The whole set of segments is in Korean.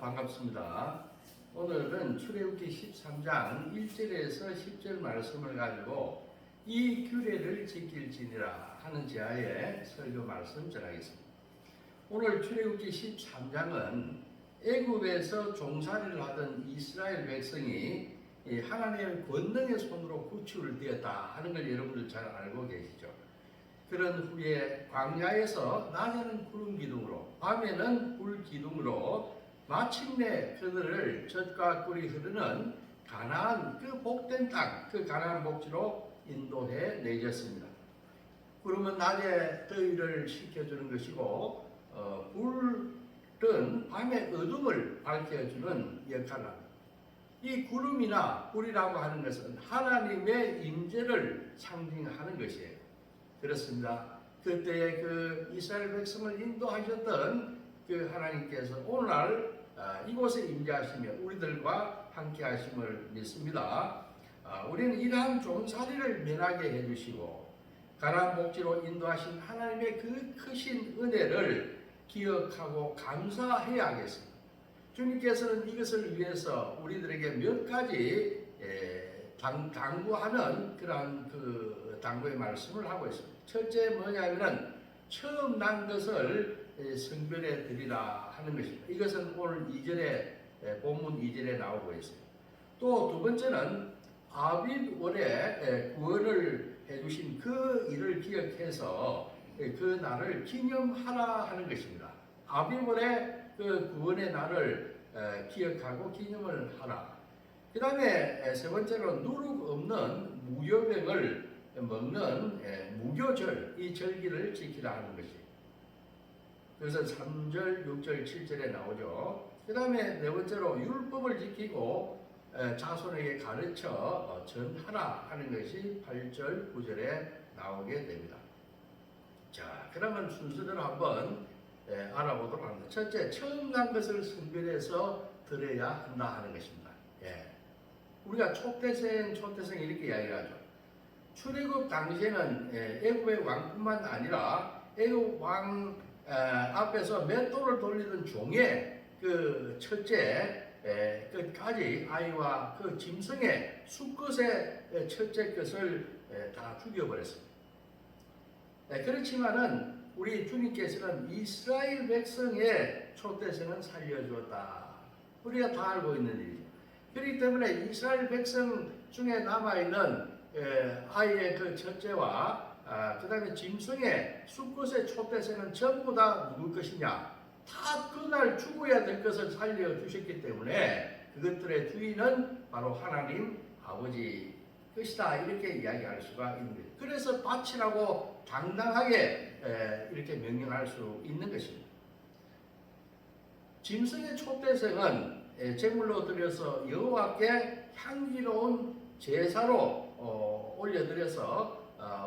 반갑습니다. 오늘은 출애굽기 13장 1절에서 10절 말씀을 가지고 이 규례를 지킬지니라 하는 제하에 설교 말씀 전하겠습니다. 오늘 출애굽기 13장은 애굽에서 종살이를 하던 이스라엘 백성이 이 하나님의 권능의 손으로 구출되었다 하는 걸 여러분들 잘 알고 계시죠. 그런 후에 광야에서 낮에는 구름 기둥으로 밤에는 불 기둥으로 마침내 그들을 젖과 꿀이 흐르는 가나안 그 복된 땅, 그 가나안 복지로 인도해 내셨습니다. 구름은 낮에 더위를 식혀주는 것이고 어, 불은 밤의 어둠을 밝혀주는 역할을. 이 구름이나 불이라고 하는 것은 하나님의 임재를 상징하는 것이에요. 그렇습니다. 그때 그 이스라엘 백성을 인도하셨던 그 하나님께서 오늘날 아, 이곳에 임재하시며 우리들과 함께 하심을 믿습니다. 아, 우리는 이러한 종살이를 면하게 해주시고 가난 복지로 인도하신 하나님의 그 크신 은혜를 기억하고 감사해야 하겠습니다. 주님께서는 이것을 위해서 우리들에게 몇 가지 에, 당, 당부하는 그러한 그 당부의 말씀을 하고 있습니다. 첫째 뭐냐면은 처음 난 것을 에, 성별에 드리라 하는 것입니다. 이것은 오늘 2절에 에, 본문 2절에 나오고 있어요. 또두 번째는 아비월에 구원을 해주신 그 일을 기억해서 에, 그 날을 기념하라 하는 것입니다. 아비월에 그 구원의 날을 에, 기억하고 기념을 하라. 그 다음에 세 번째로 누룩 없는 무교병을 먹는 에, 무교절, 이 절기를 지키라 하는 것이. 그래서 3절, 6절, 7절에 나오죠. 그 다음에 네 번째로 율법을 지키고 에, 자손에게 가르쳐 어, 전하라 하는 것이 8절, 9절에 나오게 됩니다. 자, 그러면 순서대로 한번 에, 알아보도록 합니다. 첫째, 처음 난 것을 선별해서 드려야 한다 하는 것입니다. 예. 우리가 초태생, 초태생 이렇게 이야기하죠. 출애굽 당시에는 예, 애굽의 왕뿐만 아니라 애굽 왕 에, 앞에서 맷돌을 돌리던 종의 그 첫째 에, 끝까지 아이와 그 짐승의 수컷의 첫째 것을 에, 다 죽여버렸습니다. 네, 그렇지만은 우리 주님께서는 이스라엘 백성의 초대생은 살려주었다. 우리가 다 알고 있는 일이죠. 그렇기 때문에 이스라엘 백성 중에 남아있는 에, 아이의 그 첫째와 아, 그 다음에 짐승의 수컷의 초대생은 전부 다 누구 것이냐? 다 그날 죽어야 될 것을 살려주셨기 때문에 그것들의 주인은 바로 하나님 아버지 것이다 이렇게 이야기할 수가 있는 거죠. 그래서 바치라고 당당하게 에, 이렇게 명령할 수 있는 것입니다. 짐승의 초대생은 에, 제물로 드려서 여호와께 향기로운 제사로 어, 올려드려서 어,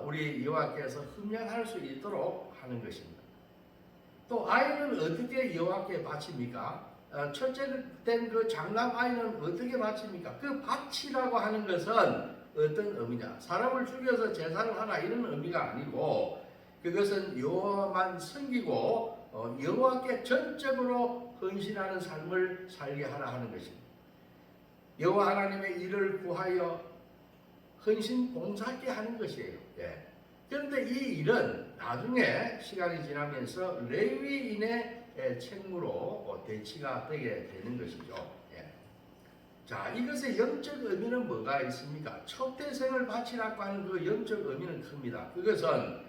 우리 여호와께서 흠양할 수 있도록 하는 것입니다. 또 아이는 어떻게 여호와께 바칩니까? 어, 첫째 된그 장남 아이는 어떻게 바칩니까? 그 바치라고 하는 것은 어떤 의미냐? 사람을 죽여서 제사를 하라 이런 의미가 아니고 그것은 여호와만 섬기고 어, 여호와께 전적으로 헌신하는 삶을 살게 하라 하는 것입니다. 여호와 하나님의 일을 구하여 헌신 봉사하게 하는 것이에요. 예. 그런데 이 일은 나중에 시간이 지나면서 레위인의 예, 책무로 어, 대치가 되게 되는 것이죠. 예. 자, 이것의 영적 의미는 뭐가 있습니까? 첫 대생을 바치라고 하는 그 영적 의미는 큽니다. 그것은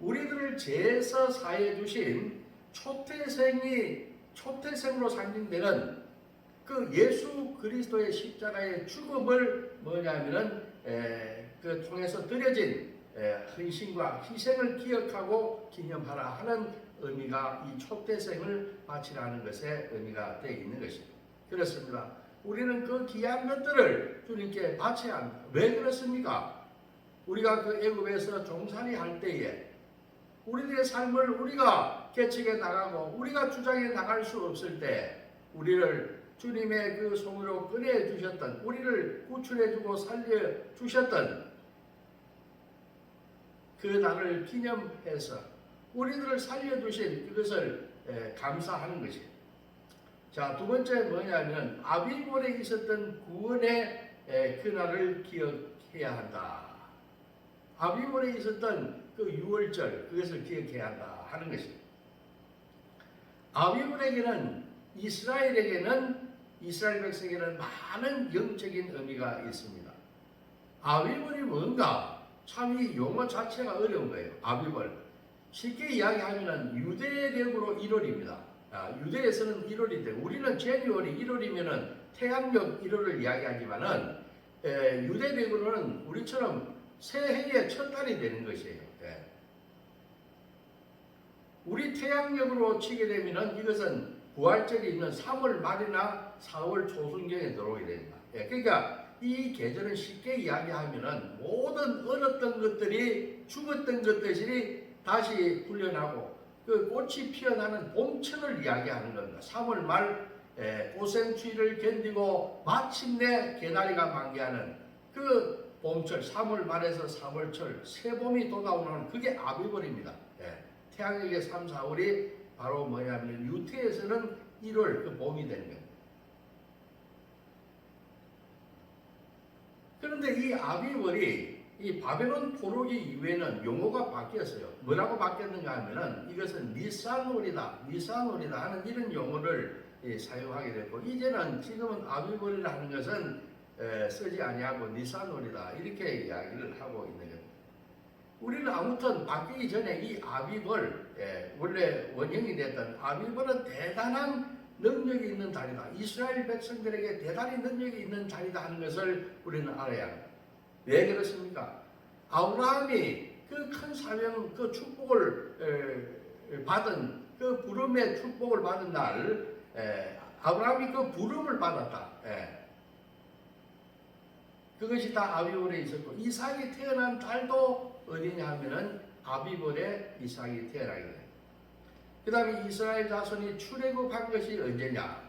우리들을 죄에서 사해 주신 초태생이 초태생으로 상징되는 그 예수 그리스도의 십자가의 죽음을 뭐냐면은 에, 그 통해서 드려진 에, 헌신과 희생을 기억하고 기념하라 하는 의미가 이 초대생을 바치라는 것에 의미가 되어 있는 것입니다. 그렇습니다. 우리는 그 귀한 것들을 주님께 바쳐야 합니다. 왜 그렇습니까? 우리가 그 애굽에서 종살이 할 때에 우리들의 삶을 우리가 개척해 나가고 우리가 주장해 나갈 수 없을 때 우리를 주님의 그 손으로 꺼내 주셨던 우리를 구출해 주고 살려 주셨던 그 날을 기념해서 우리들을 살려 주신 그것을 감사하는 것이 자, 두 번째 뭐냐면 아비몰에 있었던 구원의 에, 그날을 기억해야 한다. 아비몰에 있었던 그 유월절 그것을 기억해야 한다 하는 것입니다. 아비몰에게는 이스라엘에게는 이스라엘 백성에게는 많은 영적인 의미가 있습니다. 아비벌이 뭔가 참 이 용어 자체가 어려운 거예요. 아비벌. 쉽게 이야기하면 유대력으로 1월입니다. 아, 유대에서는 1월인데 우리는 제니월이 1월이면은 태양력 1월을 이야기하지만은 에, 유대력으로는 우리처럼 새해의 첫 달이 되는 것이에요. 예. 우리 태양력으로 치게 되면은 이것은 부활절이 있는 3월 말이나 4월 초순경에 들어오게 됩니다. 예, 그러니까 이 계절은 쉽게 이야기하면은 모든 얼었던 것들이 죽었던 것들이 다시 훈련하고 그 꽃이 피어나는 봄철을 이야기하는 겁니다. 3월 말 에, 고생추위를 견디고 마침내 개나리가 만개하는 그 봄철 3월 말에서 4월철 새봄이 돌아오는 그게 아비벌입니다. 예, 태양력의 3, 4월이 바로 뭐냐면 유태에서는 1월 그 봄이 되는 겁니다. 그런데 이 아비월이 이 바벨론 포로기 이후에는 용어가 바뀌었어요. 뭐라고 바뀌었는가 하면은 이것은 니산월이다, 니산월이다 하는 이런 용어를 예, 사용하게 됐고 이제는 지금은 아비월이라 하는 것은 에, 쓰지 아니하고 니산월이다 이렇게 이야기를 하고 있는 겁니다. 우리는 아무튼 바뀌기 전에 이 아비벌 예, 원래 원형이 됐던 아비벌은 대단한 능력이 있는 달이다. 이스라엘 백성들에게 대단히 능력이 있는 달이다 하는 것을 우리는 알아야 합니다. 왜 그렇습니까? 아브라함이 그 큰 사명, 그 축복을 에, 받은 그 부름의 축복을 받은 날, 에, 아브라함이 그 부름을 받았다. 예. 그것이 다 아비볼에 있었고 이삭이 태어난 달도 어디냐 하면은 아비볼에 이삭이 태어나게 돼. 그 다음에 이스라엘 자손이 출애굽한 것이 언제냐?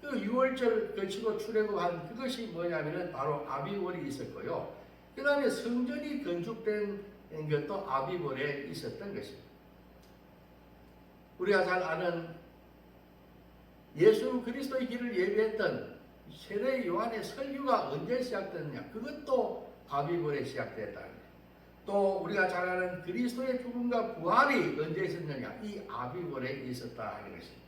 그 6월절 거치고 출애굽한 그것이 뭐냐면은 바로 아비월이 있었고요. 그 다음에 성전이 건축된 것도 아비월에 있었던 것입니다. 우리가 잘 아는 예수 그리스도의 길을 예비했던 세례 요한의 설교가 언제 시작됐느냐? 그것도 아비월에 시작됐다. 또 우리가 잘 아는 그리스도의 죽음과 부활이 언제 있었느냐? 이 아비월에 있었다 하는 것입니다.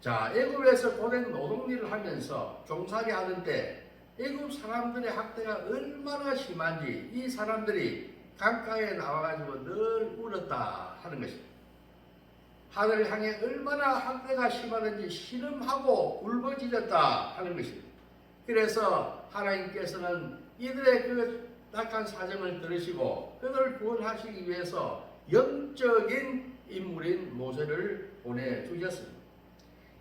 자, 애굽에서 고된 노동일을 하면서 종살이 하는데 애굽 사람들의 학대가 얼마나 심한지 이 사람들이 강가에 나와가지고 늘 울었다 하는 것입니다. 하늘을 향해 얼마나 학대가 심하든지 신음하고 울부짖었다 하는 것입니다. 그래서 하나님께서는 이들의 그 낙한 사정을 들으시고 그들을 구원하시기 위해서 영적인 인물인 모세를 보내주셨습니다.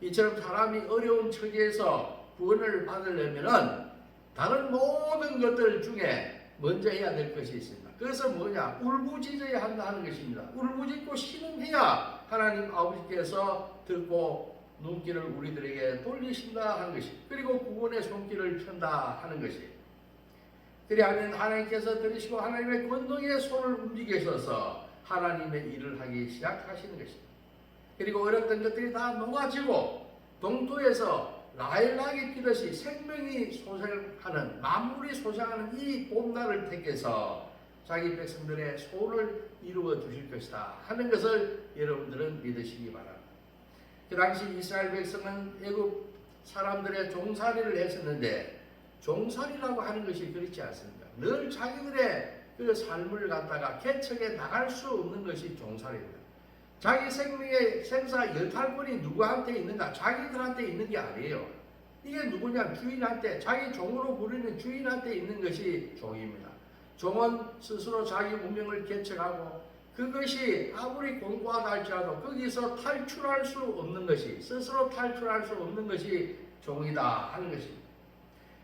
이처럼 사람이 어려운 처지에서 구원을 받으려면은 다른 모든 것들 중에 먼저 해야 될 것이 있습니다. 그래서 뭐냐? 울부짖어야 한다는 것입니다. 울부짖고 신음해야 하나님 아버지께서 듣고 눈길을 우리들에게 돌리신다 하는 것이 그리고 구원의 손길을 편다 하는 것이 그리하면 하나님께서 들으시고 하나님의 권능의 손을 움직이셔서 하나님의 일을 하기 시작하시는 것입니다. 그리고 어렸던 것들이 다 녹아지고 동토에서 라일락이 피듯이 생명이 소생하는 만물이 소생하는 이 봄날을 택해서 자기 백성들의 소를 이루어 주실 것이다 하는 것을 여러분들은 믿으시기 바랍니다. 그 당시 이스라엘 백성은 애굽 사람들의 종살이를 했었는데 종살이라고 하는 것이 그렇지 않습니다. 늘 자기들의 그 삶을 갖다가 개척해 나갈 수 없는 것이 종살이입니다. 자기 생명의 생사 여탈권이 누구한테 있는가? 자기들한테 있는 게 아니에요. 이게 누구냐? 주인한테, 자기 종으로 부르는 주인한테 있는 것이 종입니다. 종은 스스로 자기 운명을 개척하고 그것이 아무리 공부하다 할지라도 거기서 탈출할 수 없는 것이, 스스로 탈출할 수 없는 것이 종이다 하는 것입니다.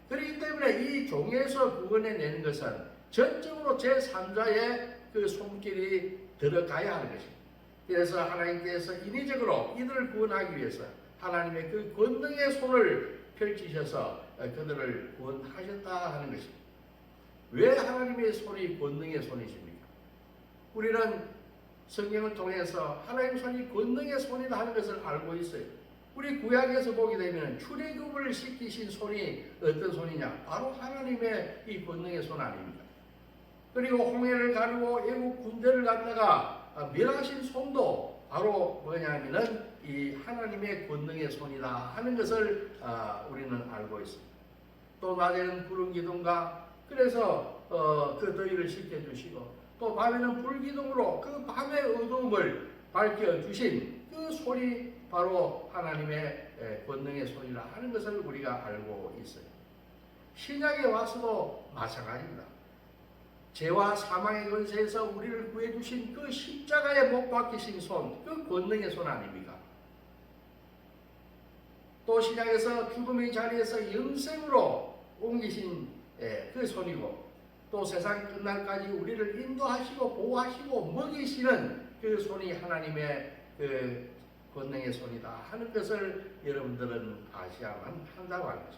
그렇기 때문에 이 종에서 구원해내는 것은 전적으로 제3자의 그 손길이 들어가야 하는 것입니다. 그래서 하나님께서 인위적으로 이들을 구원하기 위해서 하나님의 그 권능의 손을 펼치셔서 그들을 구원하셨다 하는 것입니다. 왜 하나님의 손이 권능의 손이십니까? 우리는 성경을 통해서 하나님 손이 권능의 손이다 하는 것을 알고 있어요. 우리 구약에서 보게 되면 출애굽을 시키신 손이 어떤 손이냐? 바로 하나님의 이 권능의 손 아닙니까? 그리고 홍해를 가르고 애국 군대를 갖다가 아, 멸하신 손도 바로 뭐냐면은 이 하나님의 권능의 손이다 하는 것을 아, 우리는 알고 있습니다. 또 낮에는 구름 기둥과 그래서 어, 그 더위를 식혀주시고 또 밤에는 불 기둥으로 그 밤의 어두움을 밝혀 주신 그 손이 바로 하나님의 에, 권능의 손이라 하는 것을 우리가 알고 있어요. 신약에 와서도 마찬가지입니다. 죄와 사망의 권세에서 우리를 구해주신 그 십자가에 못 박히신 손, 그 권능의 손 아닙니까? 또 신약에서 죽음의 자리에서 영생으로 옮기신 예, 그 손이고 또 세상 끝날까지 우리를 인도하시고 보호하시고 먹이시는 그 손이 하나님의 그 권능의 손이다 하는 것을 여러분들은 아셔야만 한다고 하는 거죠.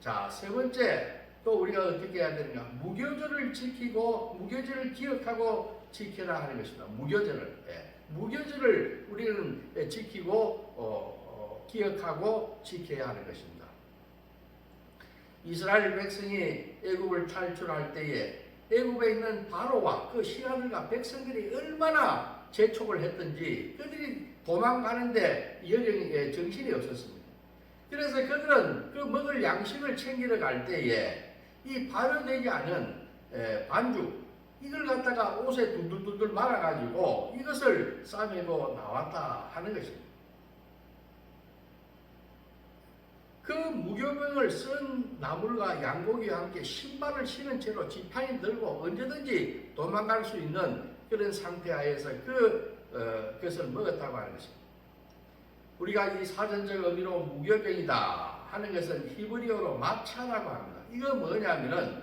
자, 세 번째 또 우리가 어떻게 해야 되는가? 무교절을 지키고 무교절을 기억하고 지켜라 하는 것입니다. 무교절을 예. 무교절을 우리는 예, 지키고 어, 어, 기억하고 지켜야 하는 것입니다. 이스라엘 백성이 애굽을 탈출할 때에 애굽에 있는 바로와 그 신하들과 백성들이 얼마나 재촉을 했던지 그들이 도망가는데 예, 정신이 없었습니다. 그래서 그들은 그 먹을 양식을 챙기러 갈 때에 이 발효되지 않은 에, 반죽 이걸 갖다가 옷에 둘둘둘둘 말아가지고 이것을 싸매고 나왔다 하는 것입니다. 그 무교병을 쓴 나물과 양고기와 함께 신발을 신은 채로 지팡이 들고 언제든지 도망갈 수 있는 그런 상태 하에서 그 어, 것을 먹었다고 하는 것입니다. 우리가 이 사전적 의미로 무교병이다 하는 것은 히브리어로 마차라고 합니다. 이거 뭐냐면은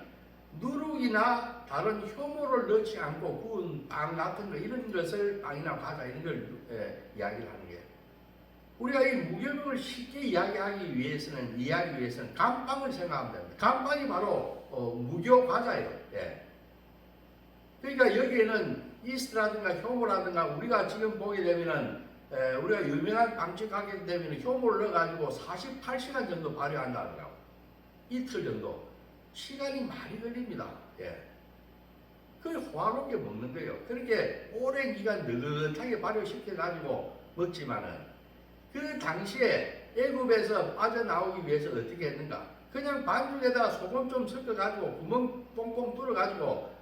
누룩이나 다른 효모를 넣지 않고 구운 빵 같은 거 이런 것을 빵이나 과자 이런 걸 예, 이야기를 하는 거예요. 우리가 이 무교병을 쉽게 이야기하기 위해서는 이해하기 위해서는 감빵을 생각하면 됩니다. 감빵이 바로 어, 무교 과자예요. 예. 그러니까 여기에는 이스트라든가 효모라든가 우리가 지금 보게 되면은 에, 우리가 유명한 빵집 가게 되면 효모를 넣어가지고 48시간 정도 발효한다더라고. 이틀 정도. 시간이 많이 걸립니다. 예. 그 호화롭게 먹는 거예요. 그렇게 오랜 기간 느긋하게 발효시켜가지고 먹지만은 그 당시에 애굽에서 빠져나오기 위해서 어떻게 했는가? 그냥 반죽에다가 소금 좀 섞어가지고 구멍 뽕뽕 뚫어가지고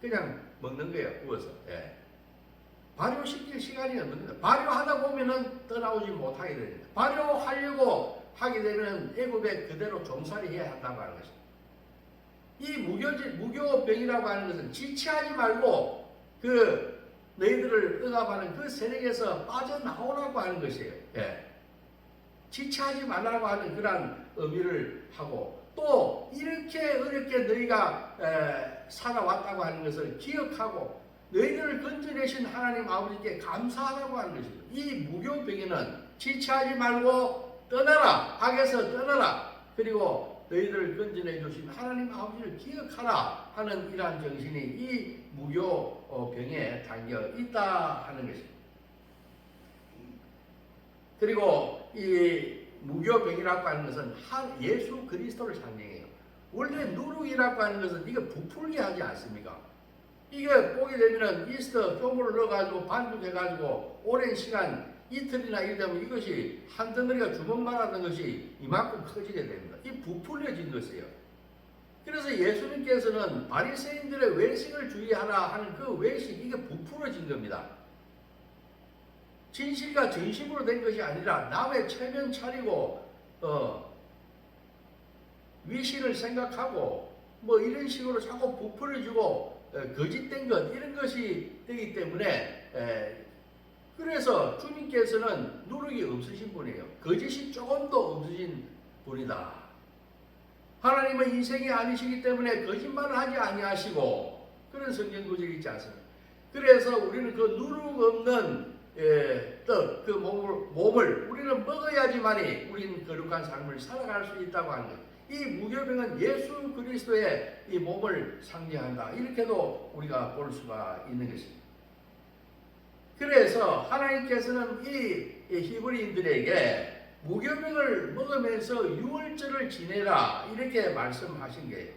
그냥 먹는 거예요. 구워서. 예. 발효시킬 시간이 없는 거다. 발효하다 보면은 떠나오지 못하게 됩니다. 발효하려고 하게 되면 애굽에 그대로 종살이 해야 한다고 하는 것입니다. 이 무교지, 무교병이라고 하는 것은 지체하지 말고 그 너희들을 억압하는 그 세력에서 빠져나오라고 하는 것이에요. 예. 지체하지 말라고 하는 그러한 의미를 하고 또 이렇게 어렵게 너희가 에, 살아왔다고 하는 것을 기억하고 너희들을 건져내신 하나님 아버지께 감사하라고 하는 것입니다. 이 무교병에는 지체하지 말고 떠나라. 악에서 떠나라. 그리고 너희들을 건져내 주신 하나님 아버지를 기억하라 하는 이러한 정신이 이 무교 병에 담겨 있다 하는 것입니다. 그리고 이 무교병이라고 하는 것은 한 예수 그리스도를 상징해요. 원래 누룩이라고 하는 것은 이게 부풀게 하지 않습니까? 이게 보게 되면은 이스터 효모를 넣어가지고 반죽해가지고 오랜 시간 이틀이나 이되면 이것이 한 덩어리가 주먹만 하던 것이 이만큼 커지게 됩니다. 이 부풀려진 것이에요. 그래서 예수님께서는 바리새인들의 외식을 주의하라 하는 그 외식 이게 부풀어진 겁니다. 진실과 전심으로 된 것이 아니라 남의 체면 차리고 어, 위신을 생각하고 뭐 이런 식으로 자꾸 부풀어주고 어, 거짓된 것 이런 것이 되기 때문에 에, 그래서 주님께서는 누룩이 없으신 분이에요. 거짓이 조금도 없으신 분이다. 하나님은 인생이 아니시기 때문에 거짓말을 하지 아니하시고 그런 성경 구절이 있지 않습니까? 그래서 우리는 그 누룩 없는 예, 떡, 그 몸을, 몸을 우리는 먹어야지만이 우리는 거룩한 삶을 살아갈 수 있다고 하는 것. 이 무교병은 예수 그리스도의 이 몸을 상징한다. 이렇게도 우리가 볼 수가 있는 것입니다. 그래서 하나님께서는 이이 히브리인들에게 무교병을 먹으면서 유월절을 지내라 이렇게 말씀하신 거예요.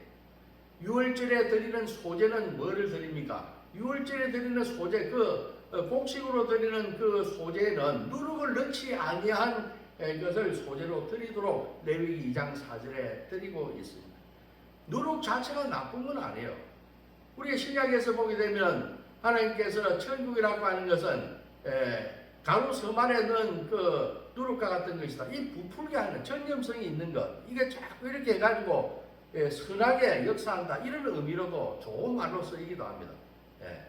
유월절에 드리는 소제는 뭐를 드립니까? 유월절에 드리는 소제 그 어, 곡식으로 드리는 그 소제는 누룩을 넣지 아니한 에, 것을 소제로 드리도록 레위기 2장 4절에 드리고 있습니다. 누룩 자체가 나쁜 건 아니에요. 우리가 신약에서 보게 되면 하나님께서 천국이라고 하는 것은 안에 넣은 그 누룩과 같은 것이다. 이 부풀게 하는 전념성이 있는 것. 이게 자꾸 이렇게 해가지고 예, 선하게 역사한다. 이런 의미로도 좋은 말로 쓰이기도 합니다. 예.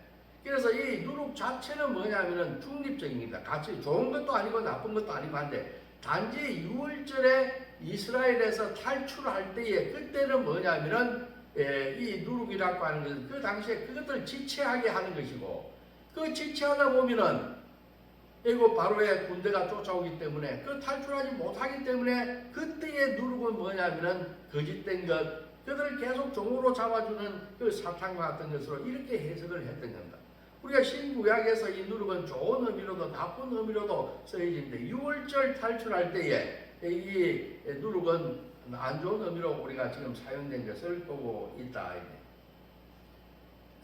그래서 이 누룩 자체는 뭐냐면은 중립적입니다. 같이 좋은 것도 아니고 나쁜 것도 아니고 한데 단지 6월절에 이스라엘에서 탈출할 때에 그때는 뭐냐면은 예, 이 누룩이라고 하는 것은 그 당시에 그것들 지체하게 하는 것이고 그 지체하다 보면은 애고 바로의 군대가 쫓아오기 때문에 그 탈출하지 못하기 때문에 그때의 누룩은 뭐냐면은 거짓된 것 그들을 계속 종으로 잡아주는 그 사탄과 같은 것으로 이렇게 해석을 했던 겁니다. 우리가 신구약에서 이 누룩은 좋은 의미로도 나쁜 의미로도 쓰여지는데 6월절 탈출할 때에 이 누룩은 안 좋은 의미로 우리가 지금 사용된 것을 보고 있다.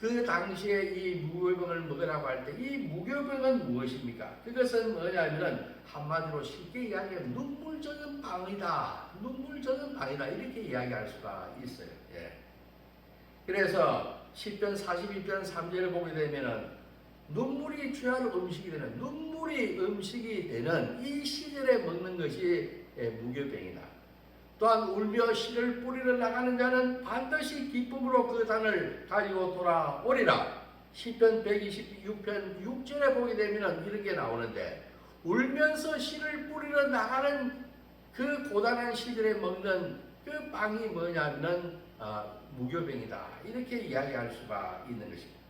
그 당시에 이 무교병을 먹으라고 할 때 이 무교병은 무엇입니까? 그것은 뭐냐면은 한마디로 쉽게 이야기하면 눈물 젖은 빵이다. 눈물 젖은 빵이다. 이렇게 이야기할 수가 있어요. 예. 그래서 10편 42편 3절을 보게 되면은 눈물이 취할 음식이 되는 눈물이 음식이 되는 이 시절에 먹는 것이 예, 무교병이다. 또한 울며 씨를 뿌리러 나가는 자는 반드시 기쁨으로 그 단을 가지고 돌아오리라. 10편 126편 6절에 보게 되면 이렇게 나오는데 울면서 씨를 뿌리러 나가는 그 고단한 시절에 먹는 그 빵이 뭐냐면 어, 무교병이다. 이렇게 이야기할 수가 있는 것입니다.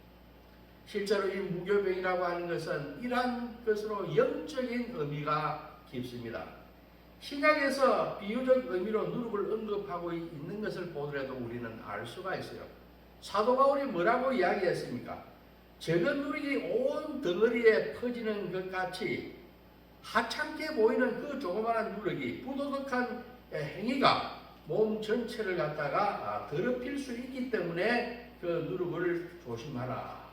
실제로 이 무교병이라고 하는 것은 이러한 것으로 영적인 의미가 깊습니다. 신약에서 비유적 의미로 누룩을 언급하고 있는 것을 보더라도 우리는 알 수가 있어요. 사도 바울이 뭐라고 이야기했습니까? 적은 누룩이 온 덩어리에 퍼지는 것 같이 하찮게 보이는 그 조그마한 누룩이 부도덕한 행위가 몸 전체를 갖다가 더럽힐 수 있기 때문에 그 누룩을 조심하라.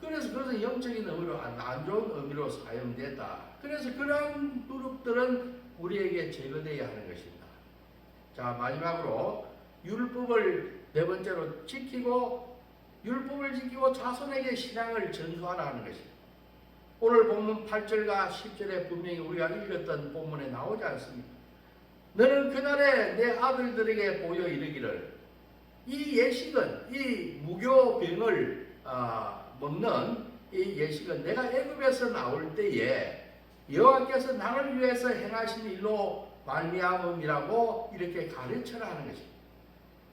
그래서 그것은 영적인 의미로 안 좋은 의미로 사용됐다. 그래서 그런 누룩들은 우리에게 제거되어야 하는 것입니다. 자 마지막으로 율법을 네 번째로 지키고 율법을 지키고 자손에게 신앙을 전수하라 는 것입니다. 오늘 본문 8절과 10절에 분명히 우리가 읽었던 본문에 나오지 않습니까? 너는 그날에 내 아들들에게 보여 이르기를 이 예식은 이 무교병을 아, 먹는 이 예식은 내가 애굽에서 나올 때에 여호와께서 나를 위해서 행하신 일로 말미암음이라고 이렇게 가르쳐라 하는 것입니다.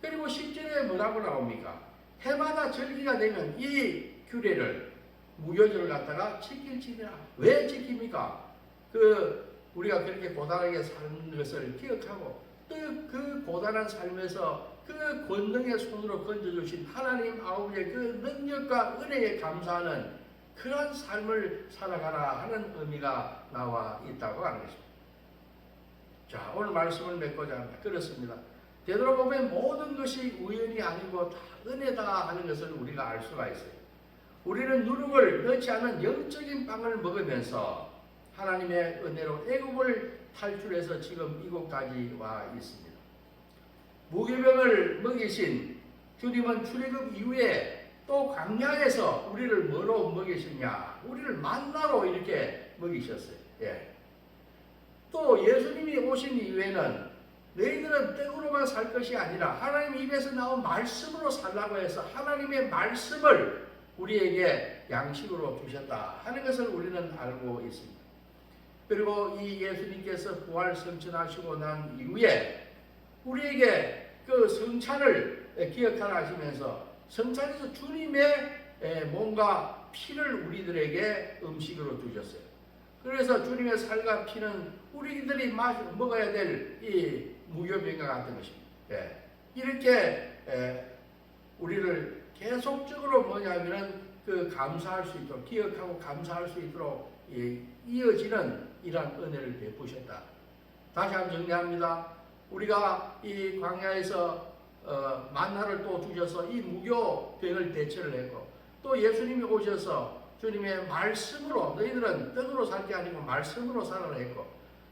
그리고 10절에 뭐라고 나옵니까? 해마다 절기가 되면 이 규례를 무교절을 갖다가 지킬지니라. 왜 지킵니까? 그 우리가 그렇게 고단하게 사는 것을 기억하고 또 그 고단한 삶에서 그 권능의 손으로 건져주신 하나님 아버지의 그 능력과 은혜에 감사하는 그런 삶을 살아가라 하는 의미가 나와 있다고 하는 것입니다. 자, 오늘 말씀을 맺고자 합니다. 그렇습니다. 되돌아보면 모든 것이 우연이 아니고 다 은혜다 하는 것을 우리가 알 수가 있어요. 우리는 누룩을 넣지 않은 영적인 빵을 먹으면서 하나님의 은혜로 애굽을 탈출해서 지금 이곳까지 와 있습니다. 무교병을 먹이신 주님은 출애굽 이후에 또 광야에서 우리를 뭐로 먹이셨냐? 우리를 만나로 이렇게 먹이셨어요. 예. 또 예수님이 오신 이후에는 너희들은 떡으로만 살 것이 아니라 하나님 입에서 나온 말씀으로 살라고 해서 하나님의 말씀을 우리에게 양식으로 주셨다 하는 것을 우리는 알고 있습니다. 그리고 이 예수님께서 부활 성천하시고 난 이후에 우리에게 그 성찬을 기억하라 하시면서 성찬에서 주님의 뭔가 피를 우리들에게 음식으로 주셨어요. 그래서 주님의 살과 피는 우리들이 마시, 먹어야 될 이 무교병과 같은 것입니다. 예. 이렇게 예, 우리를 계속적으로 뭐냐면은 그 감사할 수 있도록 기억하고 감사할 수 있도록 예, 이어지는 이러한 은혜를 베푸셨다. 다시 한번 정리합니다. 우리가 이 광야에서 어, 만나를 또 주셔서 이 무교병을 대처를 했고 또 예수님이 오셔서 주님의 말씀으로 너희들은 떡으로 살 게 아니고 말씀으로 살아라 했고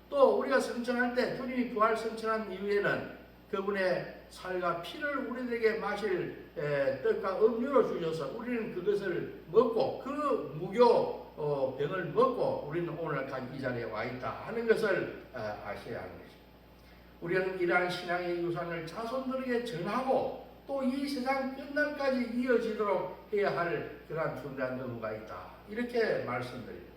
또 우리가 성천할 때 주님이 부활 성천한 이후에는 그분의 살과 피를 우리들에게 마실 에, 떡과 음료로 주셔서 우리는 그것을 먹고 그 무교 어, 병을 먹고 우리는 오늘까지 이 자리에 와 있다 하는 것을 어, 아셔야 하는 것입니다. 우리는 이러한 신앙의 유산을 자손들에게 전하고 또 이 세상 끝날까지 이어지도록 해야 할 그러한 중대한 의무가 있다. 이렇게 말씀드립니다.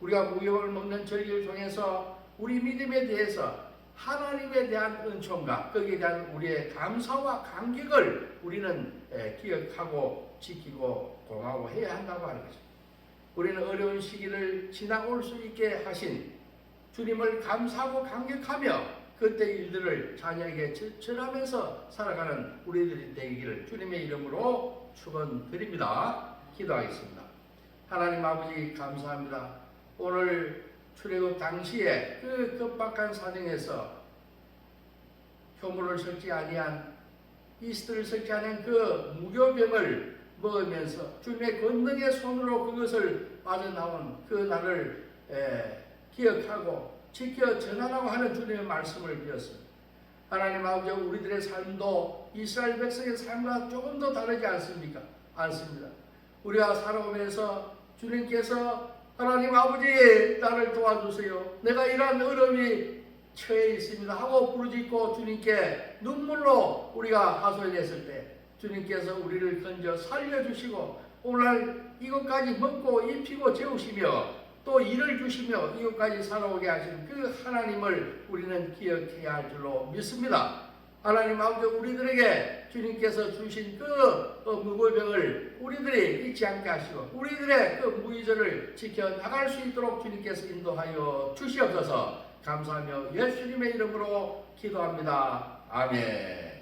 우리가 무교를 먹는 절기를 통해서 우리 믿음에 대해서 하나님에 대한 은총과 거기에 대한 우리의 감사와 감격을 우리는 에, 기억하고 지키고 공하고 해야 한다고 하는 것입니다. 우리는 어려운 시기를 지나올 수 있게 하신 주님을 감사하고 감격하며 그때 일들을 자녀에게 저- 전하면서 살아가는 우리들이 되기를 주님의 이름으로 축원드립니다. 기도하겠습니다. 하나님 아버지 감사합니다. 오늘 출애굽 당시에 그 급박한 사정에서 효물을 섞지 아니한 이스트를 섞지 않은 그 무교병을 먹으면서 주님의 권능의 손으로 그것을 빠져나온 그 날을 에, 기억하고 지켜 전하라고 하는 주님의 말씀을 비었습니다. 하나님 아버지 우리들의 삶도 이스라엘 백성의 삶과 조금 더 다르지 않습니까? 않습니다. 우리가 살아오면서 주님께서 하나님 아버지 나를 도와주세요. 내가 이러한 어려움이 처해 있습니다. 하고 부르짖고 주님께 눈물로 우리가 하소연했을 때 주님께서 우리를 건져 살려주시고 오늘 이것까지 먹고 입히고 재우시며 또 일을 주시며 이것까지 살아오게 하신 그 하나님을 우리는 기억해야 할 줄로 믿습니다. 하나님 아버지 우리들에게 주님께서 주신 그 어, 무고병을 우리들이 잊지 않게 하시고 우리들의 그 무의절을 지켜 나갈 수 있도록 주님께서 인도하여 주시옵소서 감사하며 예수님의 이름으로 기도합니다. 아멘.